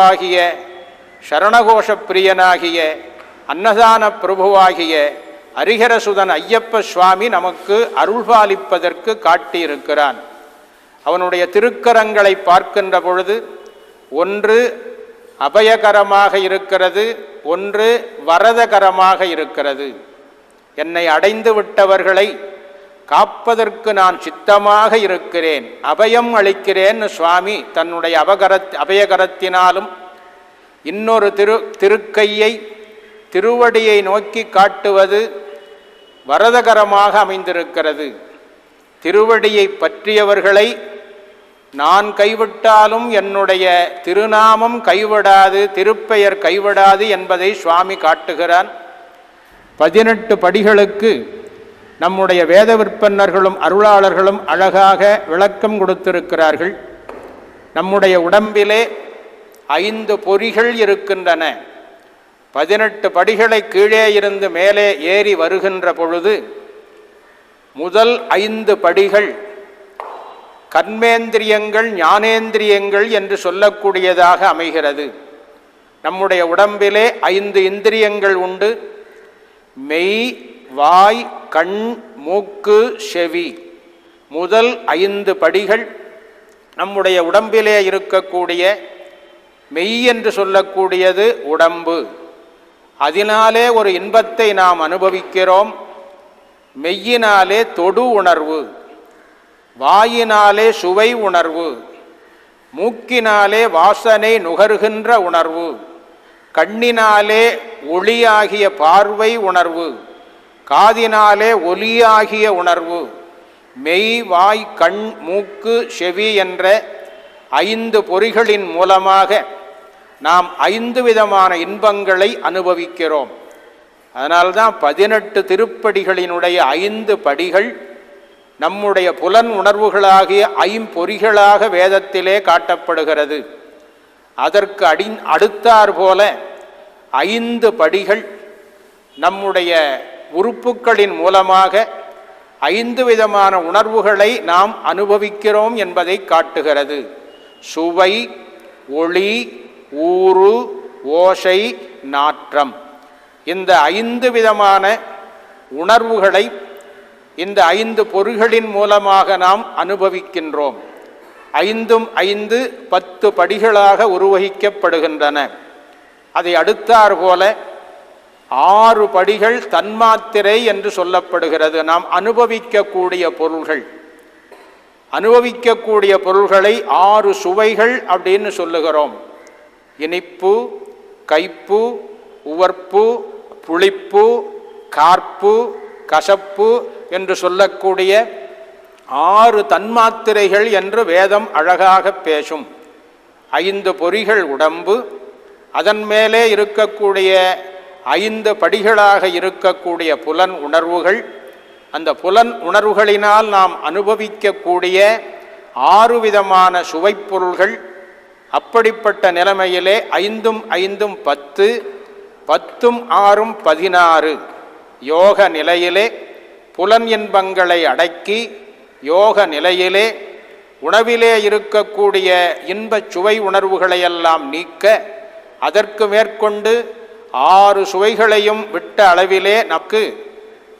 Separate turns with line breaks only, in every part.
பிரபுவாகிய சரணகோஷ பிரியனாகிய அன்னதான பிரபுவாகிய அரிஹரசுதன் ஐயப்ப சுவாமி நமக்கு அருள்பாலிப்பதற்கு காட்டியிருக்கிறான். அவனுடைய திருக்கரங்களை பார்க்கின்ற பொழுது ஒன்று அபயகரமாக இருக்கிறது ஒன்று வரதகரமாக இருக்கிறது. என்னை அடைந்து விட்டவர்களை காப்பதற்கு நான் சித்தமாக இருக்கிறேன் அபயம் அளிக்கிறேன்னு சுவாமி தன்னுடைய அபகரத் அபயகரத்தினாலும் இன்னொரு திரு திருக்கையை திருவடியை நோக்கி காட்டுவது வரதகரமாக அமைந்திருக்கிறது. திருவடியை பற்றியவர்களை நான் கைவிட்டாலும் என்னுடைய திருநாமம் கைவிடாது திருப்பெயர் கைவிடாது என்பதை சுவாமி காட்டுகிறான். பதினெட்டு படிகளுக்கு நம்முடைய வேத விற்பன்னர்களும் அருளாளர்களும் அழகாக விளக்கம் கொடுத்திருக்கிறார்கள். நம்முடைய உடம்பிலே ஐந்து பொறிகள் இருக்கின்றன. பதினெட்டு படிகளை கீழே இருந்து மேலே ஏறி வருகின்ற பொழுது முதல் ஐந்து படிகள் கர்மேந்திரியங்கள் ஞானேந்திரியங்கள் என்று சொல்லக்கூடியதாக அமைகிறது. நம்முடைய உடம்பிலே ஐந்து இந்திரியங்கள் உண்டு. மெய் வாய் கண் மூக்கு செவி முதல் ஐந்து படிகள் நம்முடைய உடம்பிலே இருக்கக்கூடிய மெய் என்று சொல்லக்கூடியது உடம்பு. அதனாலே ஒரு இன்பத்தை நாம் அனுபவிக்கிறோம். மெய்யினாலே தொடு உணர்வு வாயினாலே சுவை உணர்வு மூக்கினாலே வாசனை நுகர்கின்ற உணர்வு கண்ணினாலே ஒளியாகிய பார்வை உணர்வு. காதினாலே ஒலியாகிய உணர்வு. மெய் வாய் கண் மூக்கு செவி என்ற ஐந்து பொறிகளின் மூலமாக நாம் ஐந்து விதமான இன்பங்களை அனுபவிக்கிறோம். அதனால்தான் பதினெட்டு திருப்படிகளினுடைய ஐந்து படிகள் நம்முடைய புலன் உணர்வுகளாகிய ஐம்பொறிகளாக வேதத்திலே காட்டப்படுகிறது. அதற்கு அடி அடுத்தாற்போல ஐந்து படிகள் நம்முடைய உறுப்புக்களின் மூலமாக ஐந்து விதமான உணர்வுகளை நாம் அனுபவிக்கிறோம் என்பதை காட்டுகிறது. சுவை ஒளி ஊறு ஓசை நாற்றம். இந்த ஐந்து விதமான உணர்வுகளை இந்த ஐந்து பொருள்களின் மூலமாக நாம் அனுபவிக்கின்றோம். ஐந்தும் ஐந்து பத்து படிகளாக உருவகிக்கப்படுகின்றன. அதை அடுத்தாற்போல ஆறு படிகள் தன்மாத்திரை என்று சொல்லப்படுகிறது. நாம் அனுபவிக்கக்கூடிய பொருள்கள். அனுபவிக்கக்கூடிய பொருள்களை ஆறு சுவைகள் அப்படின்னு சொல்லுகிறோம். இனிப்பு கைப்பு உவர்ப்பு புளிப்பு கார்ப்பு கசப்பு என்று சொல்லக்கூடிய ஆறு தன்மாத்திரைகள் என்று வேதம் அழகாக பேசும். ஐந்து பொறிகள் உடம்பு அதன் மேலே இருக்கக்கூடிய ஐந்து படிகளாக இருக்கக்கூடிய புலன் உணர்வுகள். அந்த புலன் உணர்வுகளினால் நாம் அனுபவிக்கக்கூடிய ஆறு விதமான சுவைப்பொருள்கள் அப்படிப்பட்ட நிலைமையிலே ஐந்தும் ஐந்தும் பத்து பத்தும் ஆறும் பதினாறு யோக நிலையிலே புலன் இன்பங்களை அடக்கி யோக நிலையிலே உணவிலே இருக்கக்கூடிய இன்பச் சுவை உணர்வுகளையெல்லாம் நீக்க அதற்கு மேற்கொண்டு ஆறு சுவைகளையும் விட்ட அளவிலே நமக்கு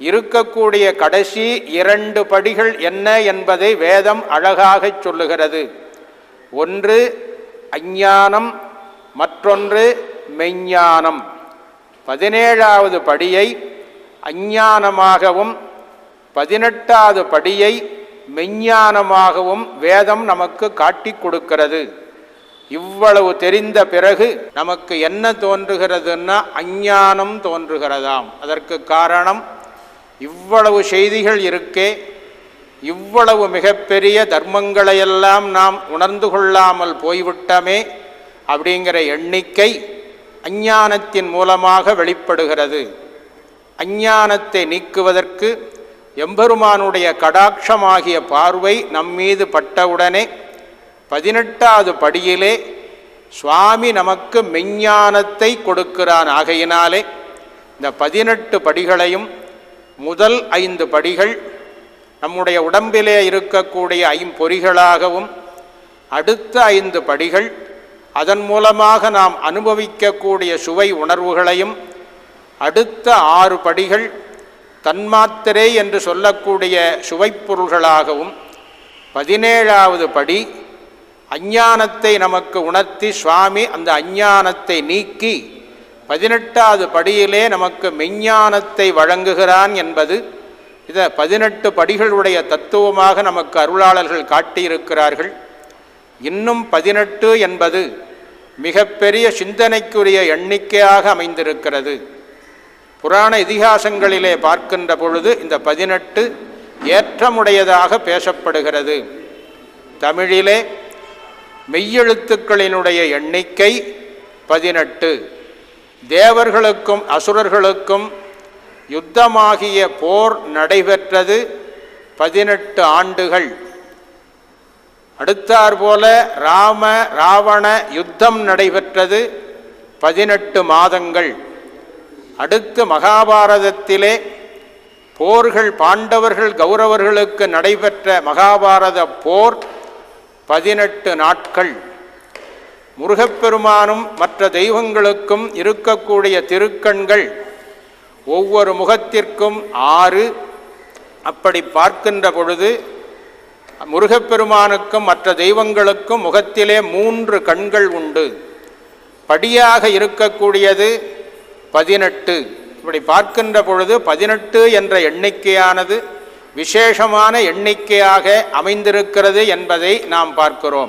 இருக்கக்கூடிய கடைசி இரண்டு படிகள் என்ன என்பதை வேதம் அழகாகச் சொல்லுகிறது. ஒன்று அஞ்ஞானம் மற்றொன்று மெஞ்ஞானம் பதினேழாவது படியை அஞ்ஞானமாகவும் பதினெட்டாவது படியை மெஞ்ஞானமாகவும் வேதம் நமக்கு காட்டி கொடுக்கிறது. இவ்வளவு தெரிந்த பிறகு நமக்கு என்ன தோன்றுகிறதுன்னா அஞ்ஞானம் தோன்றுகிறதாம். அதற்கு காரணம் இவ்வளவு செய்திகள் இருக்கே இவ்வளவு மிகப்பெரிய தர்மங்களையெல்லாம் நாம் உணர்ந்து கொள்ளாமல் போய்விட்டமே அப்படிங்கிற எண்ணிக்கை அஞ்ஞானத்தின் மூலமாக வெளிப்படுகிறது. அஞ்ஞானத்தை நீக்குவதற்கு எம்பெருமானுடைய கடாட்சமாகிய பார்வை நம்மீது பட்டவுடனே பதினெட்டாவது படியிலே சுவாமி நமக்கு மெஞ்ஞானத்தை கொடுக்கிறான். ஆகையினாலே இந்த பதினெட்டு படிகளையும் முதல் ஐந்து படிகள் நம்முடைய உடம்பிலே இருக்கக்கூடிய ஐம்பொறிகளாகவும் அடுத்த ஐந்து படிகள் அதன் மூலமாக நாம் அனுபவிக்கக்கூடிய சுவை உணர்வுகளையும் அடுத்த ஆறு படிகள் தன்மாத்திரை என்று சொல்லக்கூடிய சுவைப்பொருள்களாகவும் பதினேழாவது படி அஞ்ஞானத்தை நமக்கு உணர்த்தி சுவாமி அந்த அஞ்ஞானத்தை நீக்கி பதினெட்டாவது படியிலே நமக்கு மெஞ்ஞானத்தை வழங்குகிறான் என்பது இதை பதினெட்டு படிகளுடைய தத்துவமாக நமக்கு அருளாளர்கள் காட்டியிருக்கிறார்கள். இன்னும் பதினெட்டு என்பது மிகப்பெரிய சிந்தனைக்குரிய எண்ணிக்கையாக அமைந்திருக்கிறது. புராண இதிகாசங்களிலே பார்க்கின்ற பொழுது இந்த பதினெட்டு ஏற்றமுடையதாக பேசப்படுகிறது. தமிழிலே மெய்யெழுத்துக்களினுடைய எண்ணிக்கை பதினெட்டு. தேவர்களுக்கும் அசுரர்களுக்கும் யுத்தமாகிய போர் நடைபெற்றது பதினெட்டு ஆண்டுகள். அடுத்தாற்போல ராம ராவண யுத்தம் நடைபெற்றது பதினெட்டு மாதங்கள். அடுத்து மகாபாரதத்திலே போர்கள் பாண்டவர்கள் கௌரவர்களுக்கு நடைபெற்ற மகாபாரத போர் பதினெட்டு நாட்கள் முருகப்பெருமானும் மற்ற தெய்வங்களுக்கும் இருக்கக்கூடிய திருக்கண்கள் ஒவ்வொரு முகத்திற்கும் ஆறு. அப்படி பார்க்கின்ற பொழுது முருகப்பெருமானுக்கும் மற்ற தெய்வங்களுக்கும் முகத்திலே மூன்று கண்கள் உண்டு. படியாக இருக்கக்கூடியது பதினெட்டு. இப்படி பார்க்கின்ற பொழுது பதினெட்டு என்ற எண்ணிக்கையானது விசேஷமான எண்ணிக்கையாக அமைந்திருக்கிறது என்பதை நாம் பார்க்கிறோம்.